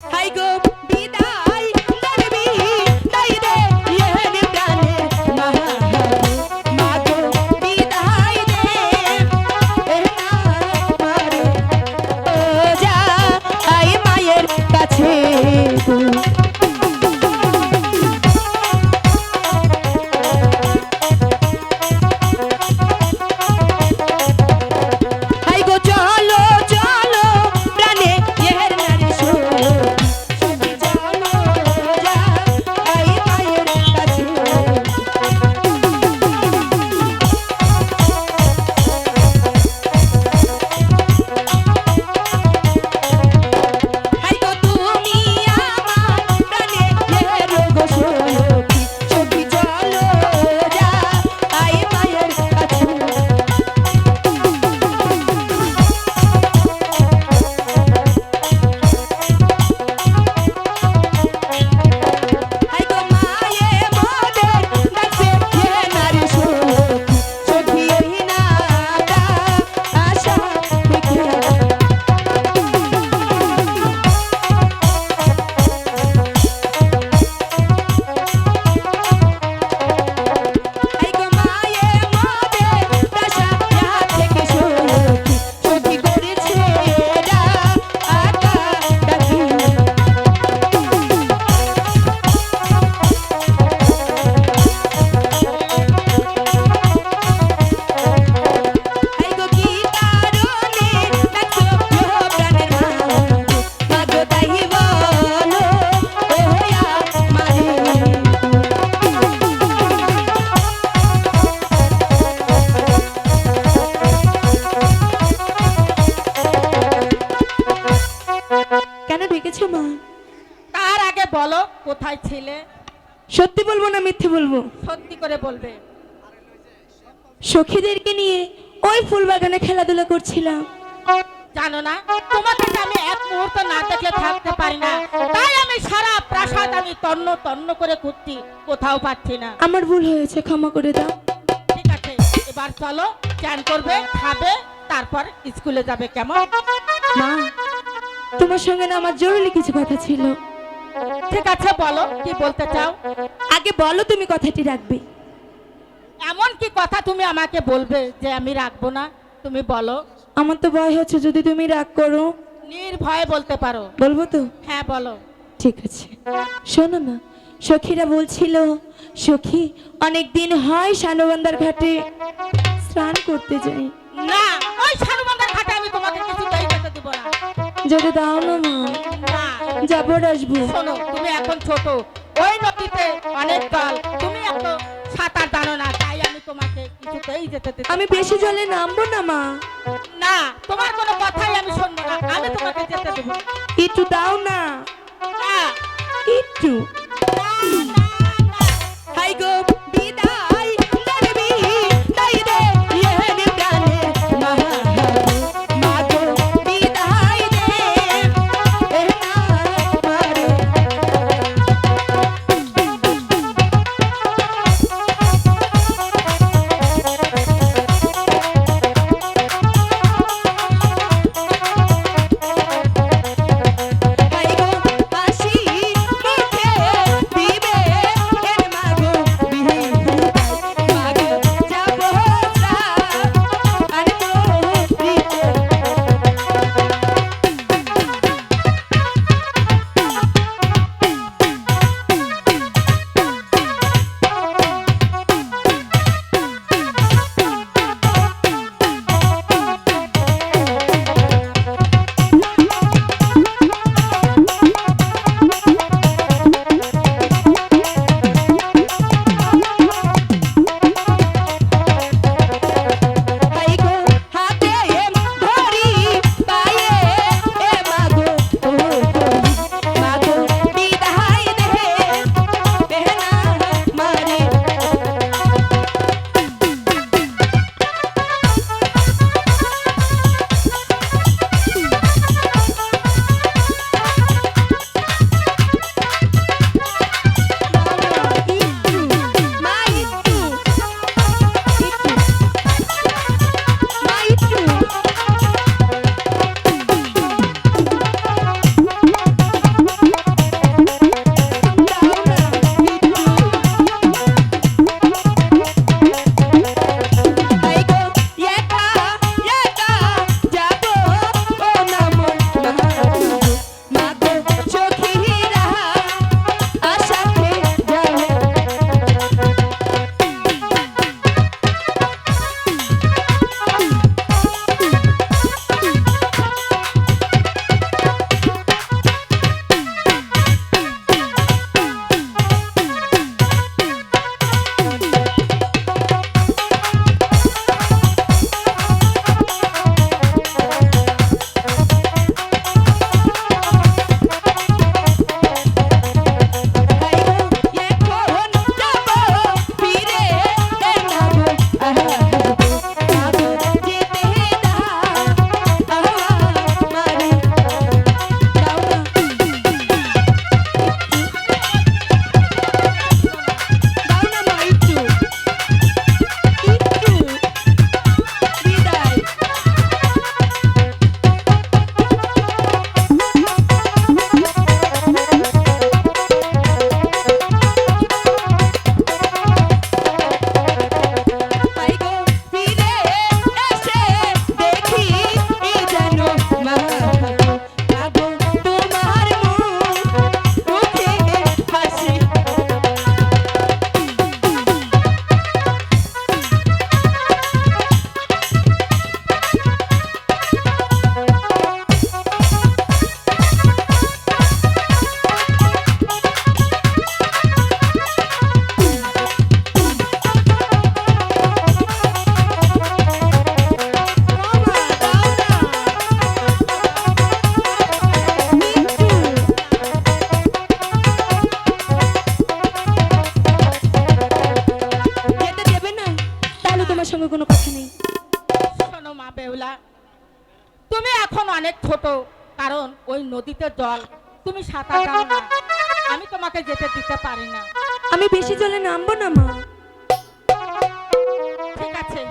Hi, good. বলো কোথায় ছিলে? সত্যি বলব না মিথ্যে বলব? সত্যি করে বলবে। সখীদেরকে নিয়ে ওই ফুল বাগানে খেলাধুলা করছিলাম। জানো না তোমাকে আমি এক মুহূর্ত না দেখলে থাকতে পারি না তাই আমি সারা প্রাসাদ আমি তন্ন তন্ন করে ঘুরছি কোথাও পাচ্ছি না। আমার ভুল হয়েছে ক্ষমা করে দাও। ঠিক আছে এবার চলো চান করবে খাবে তারপর স্কুলে যাবে কেমন? মা তোমার সঙ্গে না আমার জরুরি কিছু কথা ছিল। ঠিক আছে বলো কি বলতে চাও? আগে বলো তুমি কথাটি রাখবে। এমন কি কথা তুমি আমাকে বলবে যে আমি রাখব না? তুমি বলো। আমার তো ভয় হচ্ছে যদি তুমি রাগ করো। নির্ভয়ে বলতে পারো। বলব তো? হ্যাঁ বলো। ঠিক আছে। শোনো না সখীরা বলছিল সখী অনেক দিন হয় শানবন্দার ঘাটে স্নান করতে যাই। না ওই সানুবান্ধার ঘাটে আমি তোমাকে কিছুতেই যেতে দিব না। যদি দাও না মা। যাব আসব। শোনো তুমি এখন ছোট। ওই নদীতে অনেক জল তুমি এত সাঁতার জানো না তাই আমি তোমাকে কিছুতেই যেতে দিতে আমি বেশি জলে নামবো না মা। না তোমার কোনো কথাই আমি শুনব না আমি তোমাকে যেতে দেবো। একটু দাও না। না, একটু বেউলা তুমি এখন অনেক ছোট কারণ ওই নদীতে জল তুমি সাঁতার দাও না। আমি তোমাকে যেতে দিতে পারি না। আমি বেশি জলে নামবো না মা। ঠিক আছে।